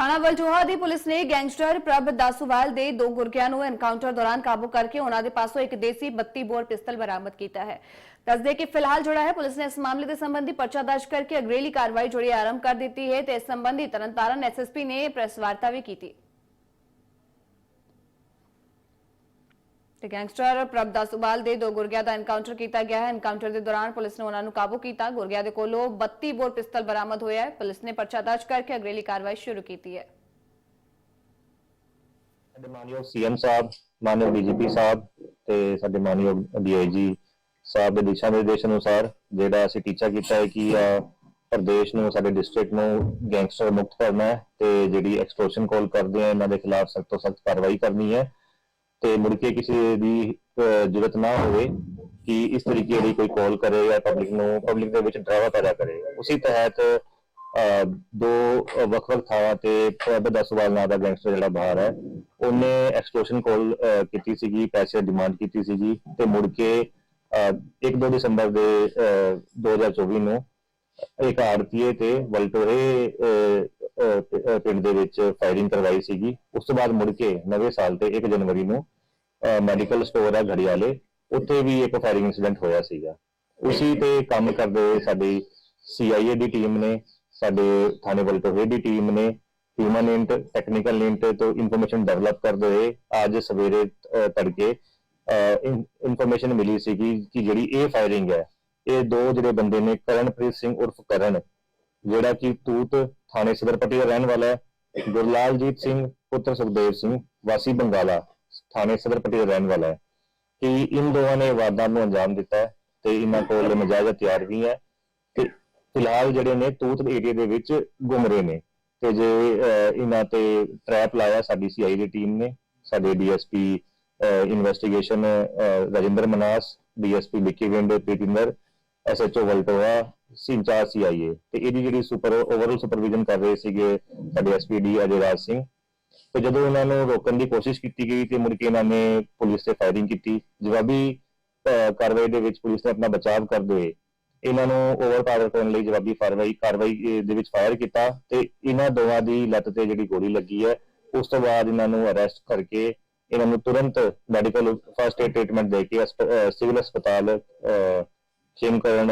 ਥਾਣਾ ਵਲਟੋਹਾ ਦੀ ਪੁਲਿਸ ਨੇ ਗੈਂਗਸਟਰ ਪ੍ਰਭ ਦਾਸੂਵਾਲ ਦੇ ਦੋ ਗੁਰਗਿਆਂ ਨੂੰ ਐਨਕਾਊਂਟਰ ਦੌਰਾਨ ਕਾਬੂ ਕਰਕੇ ਉਹਨਾਂ ਦੇ ਪਾਸੋਂ ਇੱਕ ਦੇਸੀ 32 ਬੋਰ ਪਿਸਤਲ ਬਰਾਮਦ ਕੀਤਾ ਹੈ। ਦੱਸਦੇ ਕਿ ਫਿਲਹਾਲ ਜਿਹੜਾ ਹੈ, ਪੁਲਿਸ ਨੇ ਇਸ ਮਾਮਲੇ ਦੇ ਸੰਬੰਧੀ ਪਰਚਾ ਦਰਜ ਕਰਕੇ ਅਗਰੇਲੀ ਕਾਰਵਾਈ ਜਿਹੜੀ ਆਰੰਭ ਕਰ ਦਿੱਤੀ ਹੈ ਤੇ ਇਸ ਸੰਬੰਧੀ ਤਰਨਤਾਰਨ ਐਸਐਸਪੀ ਨੇ ਪ੍ਰੈਸ ਵਾਰਤਾ ਵੀ ਕੀਤੀ। ਤੇ ਗੈਂਗਸਟਰ ਪ੍ਰਭ ਦਾਸੂਵਾਲ ਦੇ ਦੋ ਗੁਰਗਿਆਂ ਦਾ ਐਨਕਾਊਂਟਰ ਕੀਤਾ ਗਿਆ ਹੈ। ਐਨਕਾਊਂਟਰ ਦੇ ਦੌਰਾਨ ਪੁਲਿਸ ਨੇ ਉਹਨਾਂ ਨੂੰ ਕਾਬੂ ਕੀਤਾ। ਗੁਰਗਿਆਂ ਦੇ ਕੋਲੋਂ 32 ਬੋਰ ਪਿਸਤਲ ਬਰਾਮਦ ਹੋਇਆ ਹੈ। ਪੁਲਿਸ ਨੇ ਪਰਚਾ ਦਰਜ ਕਰਕੇ ਅਗਰੇਲੀ ਕਾਰਵਾਈ ਸ਼ੁਰੂ ਕੀਤੀ ਹੈ। ਸਾਡੇ ਮਾਨਯੋਗ ਸੀਐਮ ਸਾਹਿਬ, ਮਾਨਯੋਗ ਡੀਜੀਪੀ ਸਾਹਿਬ ਤੇ ਸਾਡੇ ਮਾਨਯੋਗ ਡੀਆਈਜੀ ਸਾਹਿਬ ਦੇ ਦਿਸ਼ਾ ਨਿਰਦੇਸ਼ ਅਨੁਸਾਰ ਜਿਹੜਾ ਅਸੀਂ ਟੀਚਾ ਕੀਤਾ ਹੈ ਕਿ ਪ੍ਰਦੇਸ਼ ਨੂੰ, ਸਾਡੇ ਡਿਸਟ੍ਰਿਕਟ ਨੂੰ ਗੈਂਗਸਟਰ ਮੁਕਤ ਕਰਨਾ ਹੈ ਤੇ ਜਿਹੜੀ ਐਕਸਟੋਰਸ਼ਨ ਕਾਲ ਕਰਦੇ ਆ, ਇਹਨਾਂ ਦੇ ਖਿਲਾਫ ਸਖਤ ਤੋਂ ਸਖਤ ਕਾਰਵਾਈ ਕਰਨੀ ਹੈ। ਤੇ ਮੁੜ ਕੇ ਕਿਸੇ ਦੀ ਜ਼ਰੂਰਤ ਨਾ ਹੋਵੇ ਕਿ ਇਸ ਤਰੀਕੇ ਦੀ ਕੋਈ ਕਾਲ ਕਰੇ ਜਾਂ ਪਬਲਿਕ ਨੂੰ ਪਬਲਿਕ ਦੇ ਵਿੱਚ ਡਰਾਵਾ ਪੈਦਾ ਕਰੇ। ਉਸੇ ਤਹਿਤ ਦੋ ਵੱਖ-ਵੱਖ ਥਾਵਾਂ ਤੇ ਪ੍ਰਭ ਦਸਵਾਲ ਨਾਂ ਦਾ ਗੈਂਗਸਟਰ ਜਿਹੜਾ ਬਾਹਰ ਹੈ ਉਹਨੇ ਐਕਸਟੋਰਸ਼ਨ ਕਾਲ ਕੀਤੀ ਸੀਗੀ ਪੈਸੇ ਡਿਮਾਂਡ ਕੀਤੀ ਸੀਗੀ ਤੇ ਮੁੜ ਕੇ 1-2 ਦਸੰਬਰ ਦੇ ਅਹ, 2024 ਨੂੰ ਇੱਕ ਆੜਤੀਏ ਤੇ ਵਲਟੋਰੇ ਪਿੰਡ ਦੇ ਵਿੱਚ ਫਾਇਰਿੰਗ ਕਰਵਾਈ ਸੀਗੀ। ਉਸ ਤੋਂ ਬਾਅਦ ਮੁੜ ਕੇ ਨਵੇਂ ਸਾਲ ਤੇ 1 ਜਨਵਰੀ ਨੂੰ ਮੈਡੀਕਲ ਸਟੋਰ ਆ ਘੜਿਆਲੇ, ਉੱਥੇ ਵੀ ਇੱਕ ਫਾਇਰਿੰਗ ਇਨਸੀਡੈਂਟ ਹੋਇਆ ਸੀਗਾ। ਉਸੇ ਤੇ ਕੰਮ ਕਰਦੇ ਹੋਏ ਸਾਡੀ ਸੀਆਈਏ ਦੀ ਟੀਮ ਨੇ, ਸਾਡੇ ਥਾਣੇ ਵਲਟੋਰੇ ਦੀ ਟੀਮ ਨੇ ਹਿਊਮਨ ਇੰਟ ਟੈਕਨੀਕਲ ਇੰਟ ਤੋਂ ਇਨਫੋਰਮੇਸ਼ਨ ਡਿਵੈਲਪ ਕਰਦੇ ਹੋਏ ਅੱਜ ਸਵੇਰੇ ਤੜਕੇ ਇਨਫੋਰਮੇਸ਼ਨ ਮਿਲੀ ਸੀਗੀ ਕਿ ਜਿਹੜੀ ਇਹ ਫਾਇਰਿੰਗ ਹੈ, ਇਹ ਦੋ ਜਿਹੜੇ ਬੰਦੇ ਨੇ ਕਰਨਪ੍ਰੀਤ ਸਿੰਘ ਉਰਫ ਕਰਨ ਜਿਹੜਾ ਕਿ ਤੂਤ ਥਾਣੇ ਸਦਰਪੱਟੀ ਦਾ ਰਹਿਣ ਵਾਲਾ ਹੈ, ਗੁਰਲਾਲਜੀਤ ਸਿੰਘ, ਪੁੱਤਰ ਸੁਖਦੇਵ ਸਿੰਘ, ਵਾਸੀ ਬੰਗਾਲਾ, ਥਾਣੇ ਸਦਰਪੱਟੀ ਦਾ ਰਹਿਣ ਵਾਲਾ ਹੈ। ਕਿ ਇਨ ਦੋਵਾਂ ਨੇ ਵਾਰਦਾਤ ਨੂੰ ਅੰਜਾਮ ਦਿੱਤਾ ਹੈ ਤੇ ਇਹਨਾਂ ਕੋਲ ਨਜਾਇਜ਼ ਹਥਿਆਰ ਵੀ ਹੈ ਤੇ ਫਿਲਹਾਲ ਜਿਹੜੇ ਨੇ ਤੂਤ ਏਰੀਆ ਦੇ ਵਿੱਚ ਘੁੰਮ ਰਹੇ ਨੇ। ਤੇ ਜੇ ਇਹਨਾਂ ਤੇ ਟ੍ਰੈਪ ਲਾਇਆ ਸਾਡੀ ਸੀਆਈ ਦੀ ਟੀਮ ਨੇ, ਸਾਡੇ ਡੀਐਸਪੀ ਇਨਵੈਸਟੀਗੇਸ਼ਨ ਰਜਿੰਦਰ ਮਨਾਸ ਡੀਐਸਪੀ ਵਿੱਕੀ ਵਿੰਡ ਪ੍ਰੀਤਿੰਦਰ ਐਸਐਚਓ ਵਲਟੋਆ ਸਿੰਚਾ ਸੀਆਈਏ ਤੇ ਇਹਦੀ ਜਿਹੜੀ ਸੁਪਰ ਓਵਰਆਲ ਸੁਪਰਵਿਜ਼ਨ ਕਰ ਰਹੇ ਸੀਗੇ ਸਾਡੇ ਐਸਪੀਡੀ ਅਜੇ ਸਿੰਘ। ਤੇ ਜਦੋਂ ਇਹਨਾਂ ਨੂੰ ਰੋਕਣ ਦੀ ਕੋਸ਼ਿਸ਼ ਕੀਤੀ ਗਈ ਤੇ ਮੁੜ ਕੇ ਇਹਨਾਂ ਨੇ ਪੁਲਿਸ ਤੇ ਫਾਇਰਿੰਗ ਕੀਤੀ। ਜਵਾਬੀ ਕਾਰਵਾਈ ਦੇ ਵਿੱਚ ਪੁਲਿਸ ਨੇ ਆਪਣਾ ਬਚਾਅ ਕਰਦੇ ਹੋਏ ਇਹਨਾਂ ਨੂੰ ਓਵਰਪਾਵਰ ਕਰਨ ਲਈ ਜਵਾਬੀ ਕਾਰਵਾਈ ਕਾਰਵਾਈ ਦੇ ਵਿੱਚ ਫਾਇਰ ਕੀਤਾ ਤੇ ਇਹਨਾਂ ਦੋਵਾਂ ਦੀ ਲੱਤ ਤੇ ਜਿਹੜੀ ਗੋਲੀ ਲੱਗੀ ਹੈ, ਉਸ ਤੋਂ ਬਾਅਦ ਇਹਨਾਂ ਨੂੰ ਅਰੈਸਟ ਕਰਕੇ ਇਹਨਾਂ ਨੂੰ ਤੁਰੰਤ ਮੈਡੀਕਲ ਫਰਸਟ ਏਡ ਟ੍ਰੀਟਮੈਂਟ ਦੇ ਕੇ ਸਿਵਲ ਹਸਪਤਾਲ ਖੇਮਕਰਨ